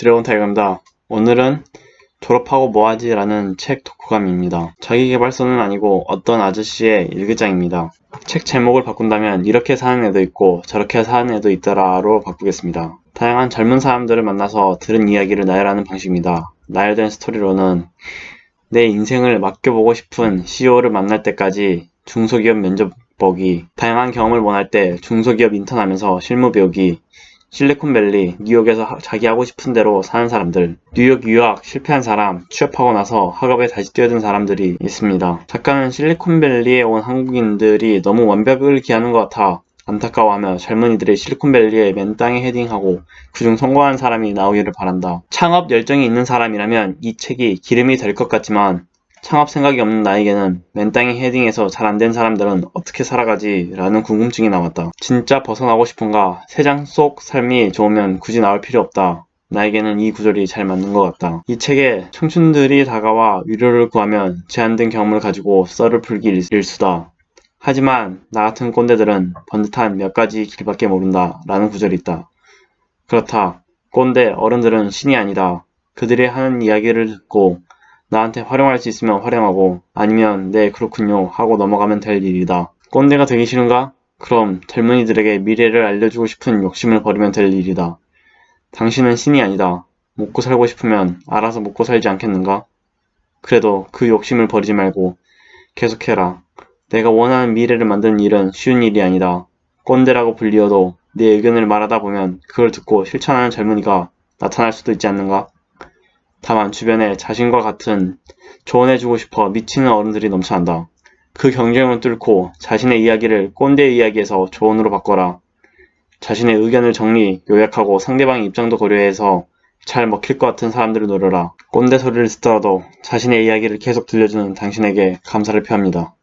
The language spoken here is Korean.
드래곤 타이거입니다. 오늘은 졸업하고 뭐하지? 라는 책 독후감입니다. 자기계발서는 아니고 어떤 아저씨의 일기장입니다. 책 제목을 바꾼다면 이렇게 사는 애도 있고 저렇게 사는 애도 있더라로 바꾸겠습니다. 다양한 젊은 사람들을 만나서 들은 이야기를 나열하는 방식입니다. 나열된 스토리로는 내 인생을 맡겨보고 싶은 CEO를 만날 때까지 중소기업 면접 보기, 다양한 경험을 원할 때 중소기업 인턴하면서 실무 배우기, 실리콘밸리, 뉴욕에서 하- 자기 하고 싶은 대로 사는 사람들, 뉴욕 유학 실패한 사람, 취업하고 나서 학업에 다시 뛰어든 사람들이 있습니다. 작가는 실리콘밸리에 온 한국인들이 너무 완벽을 기하는 것 같아 안타까워하며 젊은이들의 실리콘밸리에 맨 땅에 헤딩하고 그중 성공한 사람이 나오기를 바란다. 창업 열정이 있는 사람이라면 이 책이 기름이 될 것 같지만 창업 생각이 없는 나에게는 맨 땅에 헤딩해서 잘 안 된 사람들은 어떻게 살아가지? 라는 궁금증이 남았다. 진짜 벗어나고 싶은가? 세상 속 삶이 좋으면 굳이 나올 필요 없다. 나에게는 이 구절이 잘 맞는 것 같다. 이 책에 청춘들이 다가와 위로를 구하면 제한된 경험을 가지고 썰을 풀기 일- 일수다. 하지만 나 같은 꼰대들은 번듯한 몇 가지 길밖에 모른다. 라는 구절이 있다. 그렇다. 꼰대 어른들은 신이 아니다. 그들이 하는 이야기를 듣고 나한테 활용할 수 있으면 활용하고 아니면 네 그렇군요 하고 넘어가면 될 일이다. 꼰대가 되기 싫은가? 그럼 젊은이들에게 미래를 알려주고 싶은 욕심을 버리면 될 일이다. 당신은 신이 아니다. 먹고 살고 싶으면 알아서 먹고 살지 않겠는가? 그래도 그 욕심을 버리지 말고 계속해라. 내가 원하는 미래를 만드는 일은 쉬운 일이 아니다. 꼰대라고 불리어도 내 의견을 말하다 보면 그걸 듣고 실천하는 젊은이가 나타날 수도 있지 않는가? 다만 주변에 자신과 같은 조언해주고 싶어 미치는 어른들이 넘쳐난다. 그 경쟁을 뚫고 자신의 이야기를 꼰대의 이야기에서 조언으로 바꿔라. 자신의 의견을 정리, 요약하고 상대방의 입장도 고려해서 잘 먹힐 것 같은 사람들을 노려라. 꼰대 소리를 듣더라도 자신의 이야기를 계속 들려주는 당신에게 감사를 표합니다.